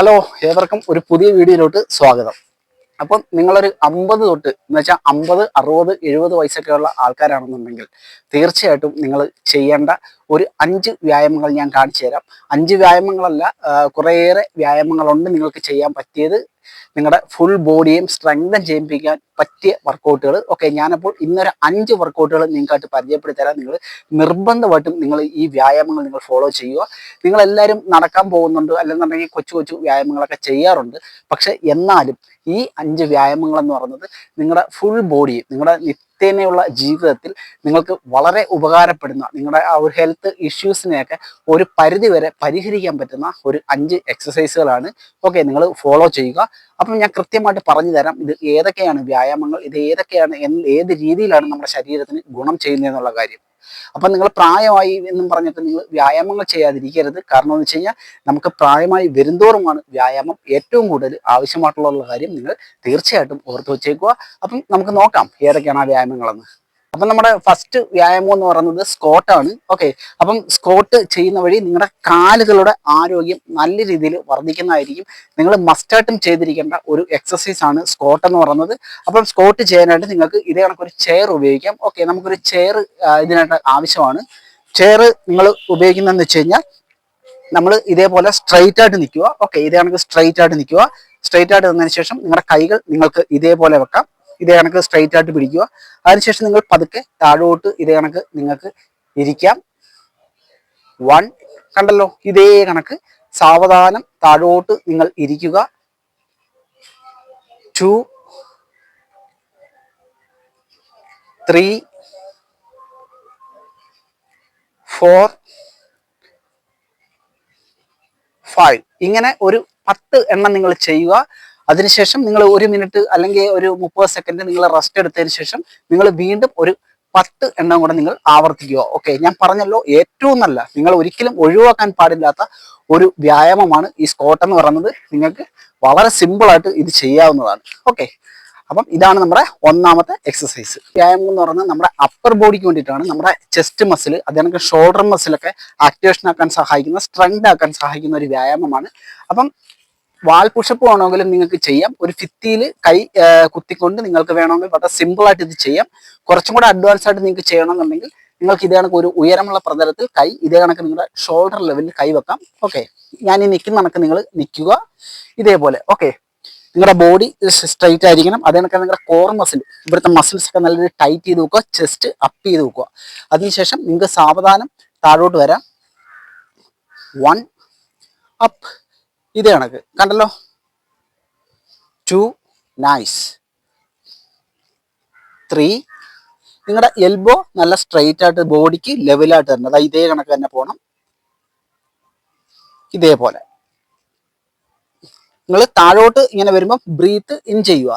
Hello ഏവർക്കും ഒരു പുതിയ വീഡിയോയിലോട്ട് സ്വാഗതം. അപ്പം നിങ്ങളൊരു അമ്പത് തൊട്ട് എന്ന് വെച്ചാൽ അമ്പത് അറുപത് എഴുപത് വയസ്സൊക്കെയുള്ള ആൾക്കാരാണെന്നുണ്ടെങ്കിൽ തീർച്ചയായിട്ടും നിങ്ങൾ ചെയ്യേണ്ട ഒരു അഞ്ച് വ്യായാമങ്ങൾ ഞാൻ കാണിച്ചു തരാം അഞ്ച് വ്യായാമങ്ങളല്ല കുറേയേറെ വ്യായാമങ്ങളുണ്ട് നിങ്ങൾക്ക് ചെയ്യാൻ പറ്റിയത് നിങ്ങളുടെ ഫുൾ ബോഡിയും സ്ട്രെങ്തൻ ചെയ്യിപ്പിക്കാൻ പറ്റിയ വർക്കൗട്ടുകൾ ഓക്കെ ഞാനപ്പോൾ ഇന്നൊരു അഞ്ച് വർക്കൗട്ടുകൾ നിങ്ങൾക്കായിട്ട് തരാം നിങ്ങൾ നിർബന്ധമായിട്ടും നിങ്ങൾ ഈ വ്യായാമങ്ങൾ നിങ്ങൾ ഫോളോ ചെയ്യുക. നിങ്ങൾ എല്ലാവരും നടക്കാൻ പോകുന്നുണ്ട് അല്ലെന്നുണ്ടെങ്കിൽ കൊച്ചു കൊച്ചു വ്യായാമങ്ങളൊക്കെ ചെയ്യാറുണ്ട്. പക്ഷെ എന്നാലും ഈ അഞ്ച് വ്യായാമങ്ങൾ എന്ന് പറയുന്നത് നിങ്ങളുടെ ഫുൾ ബോഡിയും നിങ്ങളുടെ നിത്യേനയുള്ള ജീവിതത്തിൽ നിങ്ങൾക്ക് വളരെ ഉപകാരപ്പെടുന്ന നിങ്ങളുടെ ആ ഒരു ഹെൽത്ത് ഇഷ്യൂസിനെയൊക്കെ ഒരു പരിധി വരെ പരിഹരിക്കാൻ പറ്റുന്ന ഒരു അഞ്ച് എക്സസൈസുകളാണ് ഓക്കെ നിങ്ങൾ ഫോളോ ചെയ്യുക. അപ്പം ഞാൻ കൃത്യമായിട്ട് പറഞ്ഞു തരാം ഇത് ഏതൊക്കെയാണ് വ്യായാമങ്ങൾ ഇത് ഏതൊക്കെയാണ് ഏത് രീതിയിലാണ് നമ്മുടെ ശരീരത്തിന് ഗുണം ചെയ്യുന്നതെന്നുള്ള കാര്യം. അപ്പം നിങ്ങൾ പ്രായമായി എന്നും പറഞ്ഞിട്ട് നിങ്ങൾ വ്യായാമങ്ങൾ ചെയ്യാതിരിക്കരുത്. കാരണം എന്ന് വെച്ച് കഴിഞ്ഞാൽ നമുക്ക് പ്രായമായി വരുന്തോറുമാണ് വ്യായാമം ഏറ്റവും കൂടുതൽ ആവശ്യമായിട്ടുള്ള കാര്യം നിങ്ങൾ തീർച്ചയായിട്ടും ഓർത്ത് വെച്ചേക്കുക. അപ്പം നമുക്ക് നോക്കാം ഏതൊക്കെയാണ് ആ വ്യായാമങ്ങളെന്ന്. അപ്പം നമ്മുടെ ഫസ്റ്റ് വ്യായാമം എന്ന് പറയുന്നത് സ്കോട്ടാണ് ഓക്കെ അപ്പം സ്കോട്ട് ചെയ്യുന്ന വഴി നിങ്ങളുടെ കാലുകളുടെ ആരോഗ്യം നല്ല രീതിയിൽ വർദ്ധിക്കുന്നതായിരിക്കും. നിങ്ങൾ മസ്റ്റായിട്ടും ചെയ്തിരിക്കേണ്ട ഒരു എക്സസൈസ് ആണ് സ്കോട്ട് എന്ന് പറയുന്നത്. അപ്പം സ്കോട്ട് ചെയ്യാനായിട്ട് നിങ്ങൾക്ക് ഇതേ കണക്കൊരു ചെയർ ഉപയോഗിക്കാം. ഓക്കെ നമുക്കൊരു ചെയർ ഇതിനായിട്ട് ആവശ്യമാണ്. ചെയർ നിങ്ങൾ ഉപയോഗിക്കുന്നതെന്ന് വെച്ച് കഴിഞ്ഞാൽ നമ്മൾ ഇതേപോലെ സ്ട്രൈറ്റ് ആയിട്ട് നിൽക്കുക. ഓക്കെ ഇതേ കണക്ക് സ്ട്രൈറ്റ് ആയിട്ട് നിൽക്കുക. സ്ട്രൈറ്റ് ആയിട്ട് നിന്നതിന് ശേഷം നിങ്ങളുടെ കൈകൾ നിങ്ങൾക്ക് ഇതേപോലെ വെക്കാം. ഇതേ കണക്ക് സ്ട്രെയിറ്റ് ആയിട്ട് പിടിക്കുക. അതിനുശേഷം നിങ്ങൾ പതുക്കെ താഴോട്ട് ഇതേ കണക്ക് നിങ്ങൾക്ക് ഇരിക്കാം. വൺ കണ്ടല്ലോ? ഇതേ കണക്ക് സാവധാനം താഴോട്ട് നിങ്ങൾ ഇരിക്കുക. ടു ത്രീ ഫോർ ഫൈവ് ഇങ്ങനെ ഒരു പത്ത് എണ്ണം നിങ്ങൾ ചെയ്യുക. അതിനുശേഷം നിങ്ങൾ ഒരു മിനിറ്റ് അല്ലെങ്കിൽ ഒരു മുപ്പത് സെക്കൻഡ് നിങ്ങൾ റെസ്റ്റ് എടുത്തതിന് ശേഷം നിങ്ങൾ വീണ്ടും ഒരു പത്ത് എണ്ണം കൂടെ നിങ്ങൾ ആവർത്തിക്കുക. ഓക്കെ ഞാൻ പറഞ്ഞല്ലോ ഏറ്റവും നല്ല നിങ്ങൾ ഒരിക്കലും ഒഴിവാക്കാൻ പാടില്ലാത്ത ഒരു വ്യായാമമാണ് ഈ സ്കോട്ട് എന്ന് പറയുന്നത്. നിങ്ങൾക്ക് വളരെ സിമ്പിൾ ആയിട്ട് ഇത് ചെയ്യാവുന്നതാണ്. ഓക്കെ അപ്പം ഇതാണ് നമ്മുടെ ഒന്നാമത്തെ എക്സസൈസ് വ്യായാമം എന്ന് പറയുന്നത് നമ്മുടെ അപ്പർ ബോഡിക്ക് വേണ്ടിയിട്ടാണ്. നമ്മുടെ ചെസ്റ്റ് മസിൽ അതേക്ക് ഷോൾഡർ മസിലൊക്കെ ആക്ടിവേഷൻ ആക്കാൻ സഹായിക്കുന്ന സ്ട്രെങ്ത് ആക്കാൻ സഹായിക്കുന്ന ഒരു വ്യായാമമാണ്. അപ്പം വാൾ പുഷപ്പ് വേണമെങ്കിലും നിങ്ങൾക്ക് ചെയ്യാം. ഒരു ഫിത്തിയിൽ കൈ കുത്തിക്കൊണ്ട് നിങ്ങൾക്ക് വേണമെങ്കിൽ വളരെ സിമ്പിൾ ആയിട്ട് ഇത് ചെയ്യാം. കുറച്ചും കൂടെ അഡ്വാൻസ് ആയിട്ട് നിങ്ങൾക്ക് ചെയ്യണമെന്നുണ്ടെങ്കിൽ നിങ്ങൾക്ക് ഇതേ കണക്ക് ഒരു ഉയരമുള്ള പ്രതലത്തിൽ കൈ ഇതേ കണക്ക് നിങ്ങളുടെ ഷോൾഡർ ലെവലിൽ കൈ വെക്കാം. ഓക്കെ ഞാൻ ഈ നിൽക്കുന്ന കണക്ക് നിങ്ങൾ നിൽക്കുക. ഇതേപോലെ. ഓക്കെ നിങ്ങളുടെ ബോഡി സ്ട്രൈറ്റ് ആയിരിക്കണം. അതേ കണക്ക് നിങ്ങളുടെ കോർ മസിൽ ഇവിടുത്തെ മസിൽസ് ഒക്കെ നല്ല ടൈറ്റ് ചെയ്ത് വെക്കുക. ചെസ്റ്റ് അപ്പ് ചെയ്ത് വെക്കുക. അതിനുശേഷം നിങ്ങൾക്ക് സാവധാനം താഴോട്ട് വരാം. വൺ അപ്പ് ഇതേ കണക്ക്. കണ്ടല്ലോ? ടു നൈസ് ത്രീ നിങ്ങളുടെ എൽബോ നല്ല സ്ട്രെയിറ്റ് ആയിട്ട് ബോഡിക്ക് ലെവലായിട്ട് തന്നെ അതായത് ഇതേ കണക്ക് തന്നെ പോകണം ഇതേപോലെ നിങ്ങൾ താഴോട്ട് ഇങ്ങനെ വരുമ്പോൾ ബ്രീത്ത് ഇൻ ചെയ്യുക.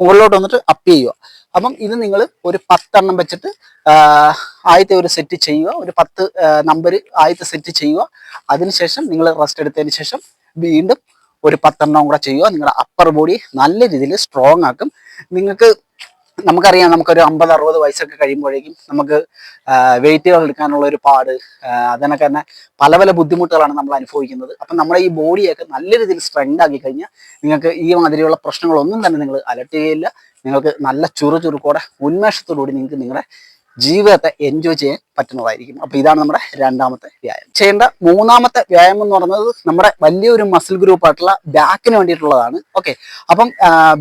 മുകളിലോട്ട് വന്നിട്ട് അപ്പ് ചെയ്യുക. അപ്പം ഇത് നിങ്ങൾ ഒരു പത്തെണ്ണം വെച്ചിട്ട് ആദ്യത്തെ ഒരു സെറ്റ് ചെയ്യുക. ഒരു പത്ത് നമ്പർ ആദ്യത്തെ സെറ്റ് ചെയ്യുക. അതിനുശേഷം നിങ്ങൾ റെസ്റ്റ് എടുത്തതിന് ശേഷം വീണ്ടും ഒരു പത്തെണ്ണം കൂടെ ചെയ്യുക. നിങ്ങളുടെ അപ്പർ ബോഡി നല്ല രീതിയിൽ സ്ട്രോങ് ആക്കും. നിങ്ങൾക്ക് നമുക്കറിയാം നമുക്കൊരു അമ്പത് അറുപത് വയസ്സൊക്കെ കഴിയുമ്പോഴേക്കും നമുക്ക് വെയിറ്റുകൾ എടുക്കാനുള്ള ഒരു പാട് അതിനൊക്കെ തന്നെ പല പല ബുദ്ധിമുട്ടുകളാണ് നമ്മൾ അനുഭവിക്കുന്നത്. അപ്പം നമ്മുടെ ഈ ബോഡിയൊക്കെ നല്ല രീതിയിൽ സ്ട്രെങ്ത് ആക്കി കഴിഞ്ഞാൽ നിങ്ങൾക്ക് ഈ മാതിരിയുള്ള പ്രശ്നങ്ങളൊന്നും തന്നെ നിങ്ങൾ അലട്ടുകയില്ല നിങ്ങൾക്ക് നല്ല ചുറുചുറുക്കോടെ ഉന്മേഷത്തോടുകൂടി നിങ്ങൾക്ക് നിങ്ങളുടെ ജീവിതത്തെ എൻജോയ് ചെയ്യാൻ പറ്റുന്നതായിരിക്കും. അപ്പൊ ഇതാണ് നമ്മുടെ രണ്ടാമത്തെ വ്യായാമം. ചെയ്യേണ്ട മൂന്നാമത്തെ വ്യായാമം എന്ന് പറയുന്നത് നമ്മുടെ വലിയൊരു മസിൽ ഗ്രൂപ്പ് ആയിട്ടുള്ള ബാക്കിന് വേണ്ടിയിട്ടുള്ളതാണ്. ഓക്കെ അപ്പം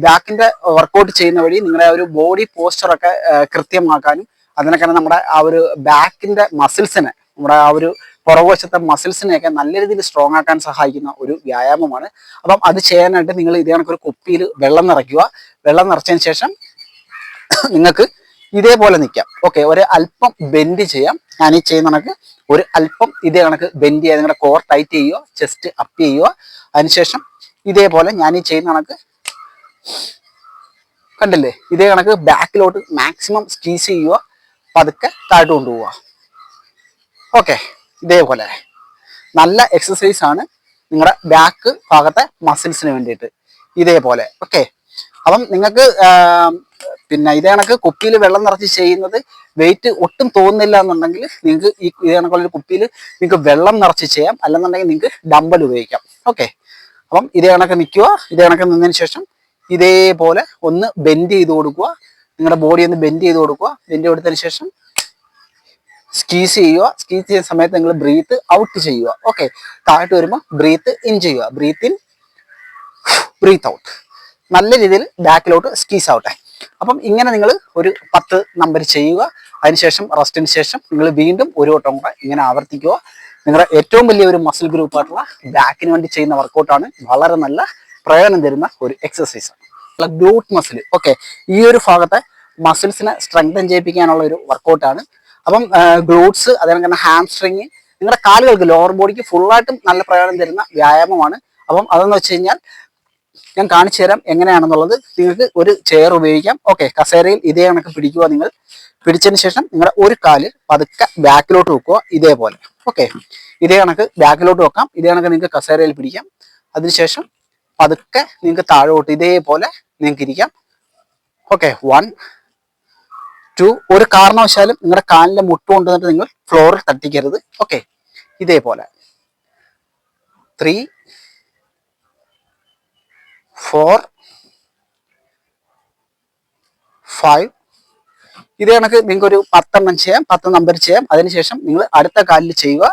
ബാക്കിന്റെ വർക്കൗട്ട് ചെയ്യുന്ന വഴി നിങ്ങളുടെ ഒരു ബോഡി പോസ്ചറൊക്കെ കൃത്യമാക്കാനും അതിനൊക്കെ നമ്മുടെ ആ ഒരു ബാക്കിന്റെ മസിൽസിനെ നമ്മുടെ ആ ഒരു പുറകുവശത്തെ മസിൽസിനെയൊക്കെ നല്ല രീതിയിൽ സ്ട്രോങ് ആക്കാൻ സഹായിക്കുന്ന ഒരു വ്യായാമമാണ്. അപ്പം അത് ചെയ്യാനായിട്ട് നിങ്ങൾ ഇതേ കണക്കൊരു കുപ്പിയിൽ വെള്ളം നിറയ്ക്കുക. വെള്ളം നിറച്ചതിന് ശേഷം നിങ്ങൾക്ക് ഇതേപോലെ നിൽക്കാം ഓക്കെ ഒരു അല്പം ബെൻഡ് ചെയ്യാം. ഞാൻ ഈ ചെയ്യുന്ന കണക്ക് ഒരു അല്പം ഇതേ കണക്ക് ബെൻഡ് ചെയ്യുക നിങ്ങളുടെ കോർ ടൈറ്റ് ചെയ്യുക ചെസ്റ്റ് അപ്പ് ചെയ്യുക. അതിനുശേഷം ഇതേപോലെ ഞാൻ ഈ ചെയ്യുന്ന കണക്ക് കണ്ടില്ലേ? ഇതേ കണക്ക് ബാക്കിലോട്ട് മാക്സിമം സ്ക്വീസ് ചെയ്യുക പതുക്കെ താഴ്ത്തു കൊണ്ടുപോവുക. ഓക്കെ ഇതേപോലെ. നല്ല എക്സസൈസ് ആണ് നിങ്ങളുടെ ബാക്ക് ഭാഗത്തെ മസിൽസിന് വേണ്ടിയിട്ട്. ഇതേപോലെ. ഓക്കെ അപ്പം നിങ്ങൾക്ക് പിന്നെ ഇതേ കണക്ക് കുപ്പിയിൽ വെള്ളം നിറച്ച് ചെയ്യുന്നത് വെയിറ്റ് ഒട്ടും തോന്നുന്നില്ല എന്നുണ്ടെങ്കിൽ നിങ്ങൾക്ക് ഈ ഇതേ കണക്കുള്ള കുപ്പിയിൽ നിങ്ങൾക്ക് വെള്ളം നിറച്ച് ചെയ്യാം. അല്ലെന്നുണ്ടെങ്കിൽ നിങ്ങൾക്ക് ഡമ്പൽ ഉപയോഗിക്കാം. ഓക്കെ അപ്പം ഇതേ കണക്ക് നിൽക്കുക. ഇതേ കണക്ക് നിന്നതിന് ശേഷം ഇതേപോലെ ഒന്ന് ബെൻഡ് ചെയ്ത് കൊടുക്കുക. നിങ്ങളുടെ ബോഡി ഒന്ന് ബെൻഡ് ചെയ്ത് കൊടുക്കുക. ബെൻഡ് കൊടുത്തതിന് ശേഷം സ്കീസ് ചെയ്യുക. സ്കീസ് ചെയ്യുന്ന സമയത്ത് നിങ്ങൾ ബ്രീത്ത് ഔട്ട് ചെയ്യുക. ഓക്കെ താഴോട്ട് വരുമ്പോൾ ബ്രീത്ത് ഇൻ ചെയ്യുക. ബ്രീത്ത് ഇൻ ബ്രീത്ത് ഔട്ട് നല്ല രീതിയിൽ ബാക്കിലോട്ട് സ്കീസ് ആവട്ടെ. അപ്പം ഇങ്ങനെ നിങ്ങൾ ഒരു പത്ത് നമ്പർ ചെയ്യുക. അതിനുശേഷം റെസ്റ്റിന് ശേഷം നിങ്ങൾ വീണ്ടും ഒരു വട്ടം കൂടെ ഇങ്ങനെ ആവർത്തിക്കുക. നിങ്ങളുടെ ഏറ്റവും വലിയ ഒരു മസിൽ ഗ്രൂപ്പ് ഗ്രൂപ്പായിട്ടുള്ള ബാക്കിന് വേണ്ടി ചെയ്യുന്ന വർക്കൗട്ടാണ് വളരെ നല്ല പ്രയോജനം തരുന്ന ഒരു എക്സസൈസ് ഗ്ലൂട്ട് മസിൽ ഓക്കെ ഈ ഒരു ഭാഗത്തെ മസിൽസിനെ സ്ട്രെങ്തൻ ചെയ്യിപ്പിക്കാനുള്ള ഒരു വർക്കൗട്ടാണ് അപ്പം ഗ്ലൂട്ട്സ് അതേപോലെ തന്നെ ഹാംസ്ട്രിങ് നിങ്ങളുടെ കാലുകൾക്ക് ലോവർ ബോഡിക്ക് ഫുള്ളായിട്ടും നല്ല പ്രയോജനം തരുന്ന വ്യായാമമാണ്. അപ്പം അതെന്ന് വെച്ച് കഴിഞ്ഞാൽ ഞാൻ കാണിച്ചു തരാം എങ്ങനെയാണെന്നുള്ളത്. നിങ്ങൾക്ക് ഒരു ചെയർ ഉപയോഗിക്കാം. ഓക്കെ കസേരയിൽ ഇതേ കണക്ക് പിടിക്കുക നിങ്ങൾ. പിടിച്ചതിന് ശേഷം നിങ്ങളുടെ ഒരു കാൽ പതുക്കെ ബാക്കിലോട്ട് വെക്കുക ഇതേപോലെ. ഓക്കെ ഇതേ കണക്ക് ബാക്കിലോട്ട് വെക്കാം. ഇതേ കണക്ക് നിങ്ങൾക്ക് കസേരയിൽ പിടിക്കാം. അതിനുശേഷം പതുക്കെ നിങ്ങൾക്ക് താഴോട്ട് ഇതേപോലെ നിങ്ങൾക്ക് ഇരിക്കാം. ഓക്കെ വൺ ടു ഒരു കാരണവശാലും നിങ്ങളുടെ കാലിന്റെ മുട്ട് കൊണ്ടുവന്നിട്ട് നിങ്ങൾ ഫ്ലോറിൽ തട്ടിക്കരുത്. ഓക്കെ ഇതേപോലെ. Three four five. ഇത് കണക്ക് നിങ്ങൾക്ക് ഒരു പത്തെണ്ണം ചെയ്യാം പത്ത് നമ്പർ ചെയ്യാം. അതിനുശേഷം നിങ്ങൾ അടുത്ത കാലിൽ ചെയ്യുക.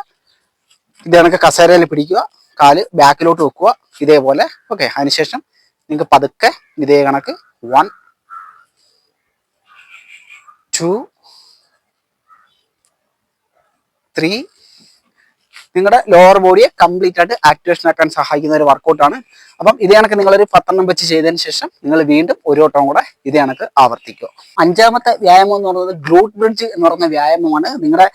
ഇത് കണക്ക് കസേരയിൽ പിടിക്കുക. കാൽ ബാക്കിലോട്ട് വെക്കുക. ഇതേപോലെ. ഓക്കെ അതിനുശേഷം നിങ്ങൾക്ക് പതുക്കെ ഇതേ കണക്ക്. വൺ ടു ത്രീ നിങ്ങളുടെ ലോവർ ബോഡിയെ കംപ്ലീറ്റ് ആയിട്ട് ആക്ടിവേഷൻ ആക്കാൻ സഹായിക്കുന്ന ഒരു വർക്കൗട്ടാണ് അപ്പം ഇതേ കണക്ക് നിങ്ങളൊരു പത്തെണ്ണം വെച്ച് ചെയ്തതിന് ശേഷം നിങ്ങൾ വീണ്ടും ഒരു വട്ടം കൂടെ ഇതേ കണക്ക് ആവർത്തിക്കുക. അഞ്ചാമത്തെ വ്യായാമം എന്ന് പറയുന്നത് ഗ്ലൂട്ട് ബ്രിഡ്ജ് എന്ന് പറയുന്ന വ്യായാമമാണ് നിങ്ങളുടെ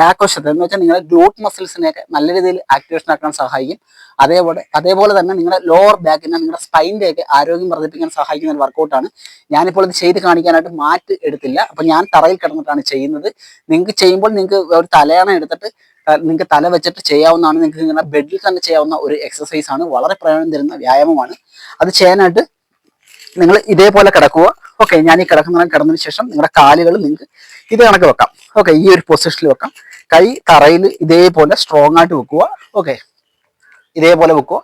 ബാക്ക് വശത്ത്. എന്ന് വെച്ചാൽ നിങ്ങളുടെ ഗ്ലൂട്ട് മസിൽസിനെയൊക്കെ നല്ല രീതിയിൽ ആക്ടിവേഷൻ ആക്കാൻ സഹായിക്കും. അതേപോലെ അതേപോലെ തന്നെ നിങ്ങളുടെ ലോവർ ബാക്കിനെ നിങ്ങളുടെ സ്പൈന്റെ ഒക്കെ ആരോഗ്യം വർദ്ധിപ്പിക്കാൻ സഹായിക്കുന്ന ഒരു വർക്കൗട്ടാണ് ഞാനിപ്പോൾ ഇത് ചെയ്ത് കാണിക്കാനായിട്ട് മാറ്റ് എടുത്തില്ല. അപ്പം ഞാൻ തറയിൽ കിടന്നിട്ടാണ് ചെയ്യുന്നത്. നിങ്ങൾക്ക് ചെയ്യുമ്പോൾ നിങ്ങൾക്ക് ഒരു തലയണ എടുത്തിട്ട് നിങ്ങൾക്ക് തല വെച്ചിട്ട് ചെയ്യാവുന്നതാണ്. നിങ്ങൾക്ക് ഇങ്ങനെ ബെഡിൽ തന്നെ ചെയ്യാവുന്ന ഒരു എക്സസൈസ് ആണ്. വളരെ പ്രയോജനം തരുന്ന വ്യായാമമാണ്. അത് ചെയ്യാനായിട്ട് നിങ്ങൾ ഇതേപോലെ കിടക്കുക. ഓക്കെ ഞാൻ ഈ കിടക്കുന്ന കിടന്നതിന് ശേഷം നിങ്ങളുടെ കാലുകൾ നിങ്ങൾക്ക് ഇത് കണക്ക് വെക്കാം. ഓക്കെ ഈ ഒരു പൊസിഷനിൽ വെക്കാം. കൈ തറയിൽ ഇതേപോലെ സ്ട്രോങ് ആയിട്ട് വെക്കുക. ഓക്കെ ഇതേപോലെ വെക്കുക.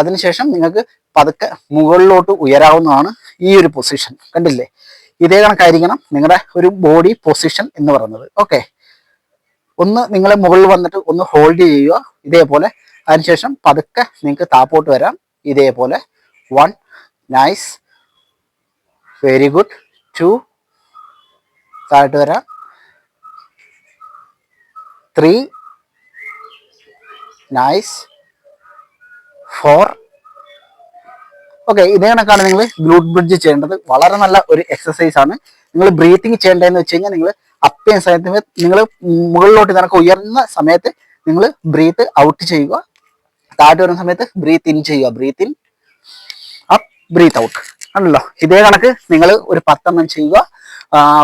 അതിനുശേഷം നിങ്ങൾക്ക് പതുക്കെ മുകളിലോട്ട് ഉയരാവുന്നതാണ് ഈ ഒരു പൊസിഷൻ കണ്ടില്ലേ? ഇതേ കണക്കായിരിക്കണം നിങ്ങളുടെ ഒരു ബോഡി പൊസിഷൻ എന്ന് പറയുന്നത്. ഓക്കെ ഒന്ന് നിങ്ങൾ മുകളിൽ വന്നിട്ട് ഒന്ന് ഹോൾഡ് ചെയ്യുക. ഇതേപോലെ. അതിനുശേഷം പതുക്കെ നിങ്ങൾക്ക് താപ്പോട്ട് വരാം. ഇതേപോലെ. One nice very good two താഴോട്ട് വരാം. ത്രീ നൈസ് ഫോർ ഓക്കെ ഇതേ കണക്കാണ് നിങ്ങൾ ഗ്ലൂട്ട് ബ്രിഡ്ജ് ചെയ്യേണ്ടത്. വളരെ നല്ല ഒരു എക്സസൈസ് ആണ്. നിങ്ങൾ ബ്രീത്തിങ് ചെയ്യേണ്ടതെന്ന് വെച്ച് കഴിഞ്ഞാൽ നിങ്ങൾ അപ്പ് ചെയ്യുന്ന സമയത്ത് നിങ്ങൾ മുകളിലോട്ട് നിനക്ക് ഉയർന്ന സമയത്ത് നിങ്ങൾ ബ്രീത്ത് ഔട്ട് ചെയ്യുക. താഴ്ത്തി വരുന്ന സമയത്ത് ബ്രീത്ത് ഇൻ ചെയ്യുക. Breathe in up breathe out ആണല്ലോ? ഇതേ കണക്ക് നിങ്ങൾ ഒരു പത്തെണ്ണം ചെയ്യുക.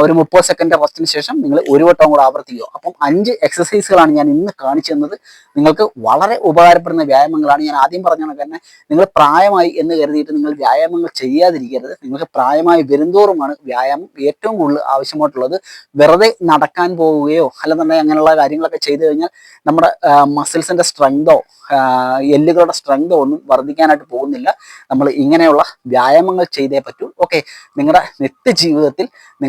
ഒരു മുപ്പത് സെക്കൻഡ് റെസ്റ്റിന് ശേഷം നിങ്ങൾ ഒരു വട്ടം കൂടെ ആവർത്തിക്കുക. അപ്പം അഞ്ച് എക്സസൈസുകളാണ് ഞാൻ ഇന്ന് കാണിച്ചു തന്നത്. നിങ്ങൾക്ക് വളരെ ഉപകാരപ്പെടുന്ന വ്യായാമങ്ങളാണ് ഞാൻ ആദ്യം പറഞ്ഞ കണക്ക് തന്നെ. നിങ്ങൾ പ്രായമായി എന്ന് കരുതിയിട്ട് നിങ്ങൾ വ്യായാമങ്ങൾ ചെയ്യാതിരിക്കരുത്. നിങ്ങൾക്ക് പ്രായമായി വരുന്തോറുമാണ് വ്യായാമം ഏറ്റവും കൂടുതൽ ആവശ്യമായിട്ടുള്ളത്. വെറുതെ നടക്കാൻ പോവുകയോ അല്ലെന്നുണ്ടെങ്കിൽ അങ്ങനെയുള്ള കാര്യങ്ങളൊക്കെ ചെയ്തു കഴിഞ്ഞാൽ നമ്മുടെ മസിൽസിന്റെ സ്ട്രെങ്തോ എല്ലുകളുടെ സ്ട്രെങ്തോ ഒന്നും വർദ്ധിക്കാനായിട്ട് പോകുന്നില്ല. നമ്മൾ ഇങ്ങനെയുള്ള വ്യായാമങ്ങൾ ചെയ്തേ പറ്റൂ. ഓക്കെ നിങ്ങളുടെ നിത്യജീവിതത്തിൽ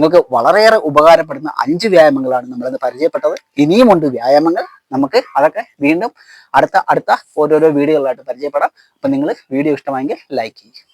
നിങ്ങൾക്ക് വളരെയേറെ ഉപകാരപ്പെടുന്ന അഞ്ച് വ്യായാമങ്ങളാണ് നമ്മളിന്ന് പരിചയപ്പെട്ടത്. ഇനിയുമുണ്ട് വ്യായാമങ്ങൾ. നമുക്ക് അതൊക്കെ വീണ്ടും അടുത്ത അടുത്ത ഓരോരോ വീഡിയോകളായിട്ട് പരിചയപ്പെടാം. അപ്പം നിങ്ങൾ വീഡിയോ ഇഷ്ടമായെങ്കിൽ ലൈക്ക് ചെയ്യും